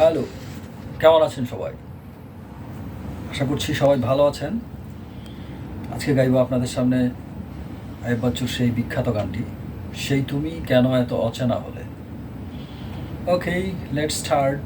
Hello, কেমন আছেন সবাই? আশা করছি সবাই ভালো আছেন। আজকে গাইব আপনাদের সামনে আয়েব বাচ্চুর সেই বিখ্যাত গানটি, সেই তুমি কেন এত অচেনা হলে? ওকে লেট স্টার্ট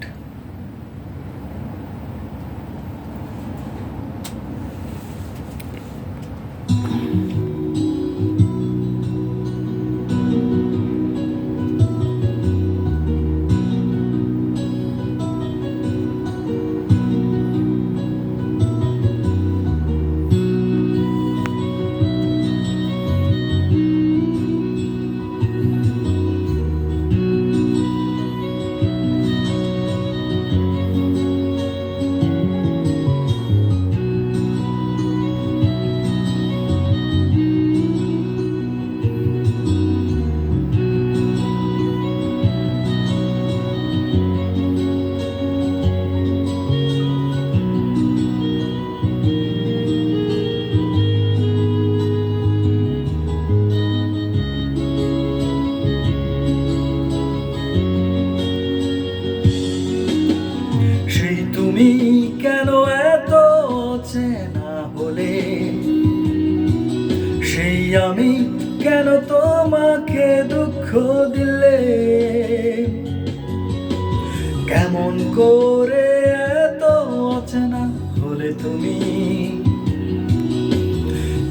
কেমন করে এত অচেনা হলে তুমি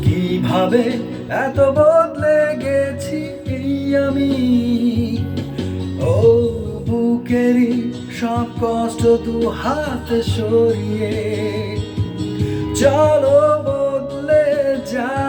কীভাবে এত বদলে গেছি আমি? ও বুকেরই সব কষ্ট দু হাতে সরিয়ে চলো বদলে যাই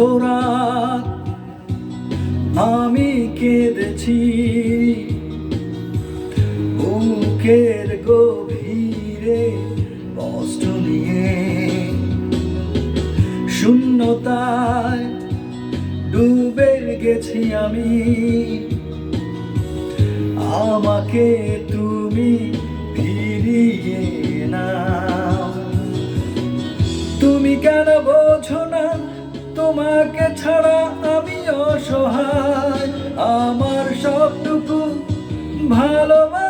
রাত আমি কেঁদেছি বুকের গভীরে কষ্ট নিয়ে। শূন্যতায় ডুবে গেছি আমি। আমাকে ছাড়া আমি অসহায় আমার সবটুকু ভালোবাসা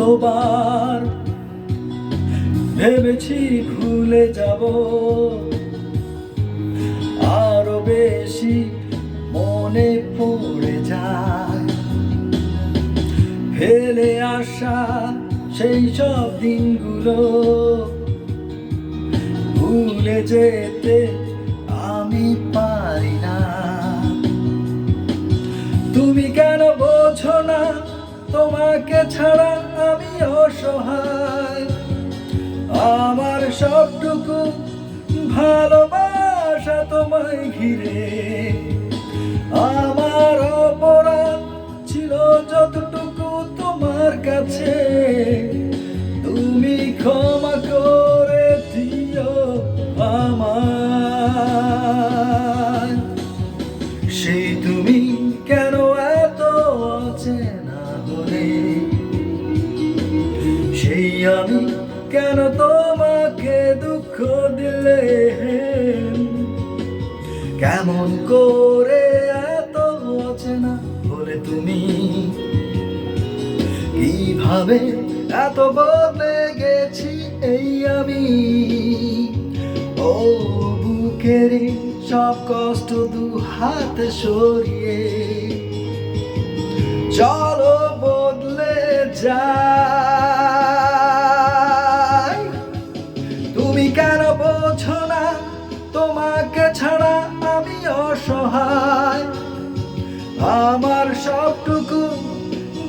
কতবার ভেবেছি ভুলে যাব? আরও বেশি মনে পড়ে যায়। ফেলে আসা সেই সব দিনগুলো ভুলে যেতে আমি পারি না। তুমি কেন বোঝো না তোমাকে ছাড়া আমি অসহায় আমার সবটুকু ভালোবাসা তোমায় ঘিরে। আমার অপরাধ ছিল যতটুকু তোমার কাছে। তুমি ক্ষমা তোমাকে দুঃখ দিলে কেমন করে এত অচেনা হলে তুমি? কীভাবে এত বদলে গেছি এই আমি? ও বুকের সব কষ্ট দু হাত সরিয়ে। চলো বদলে যাই।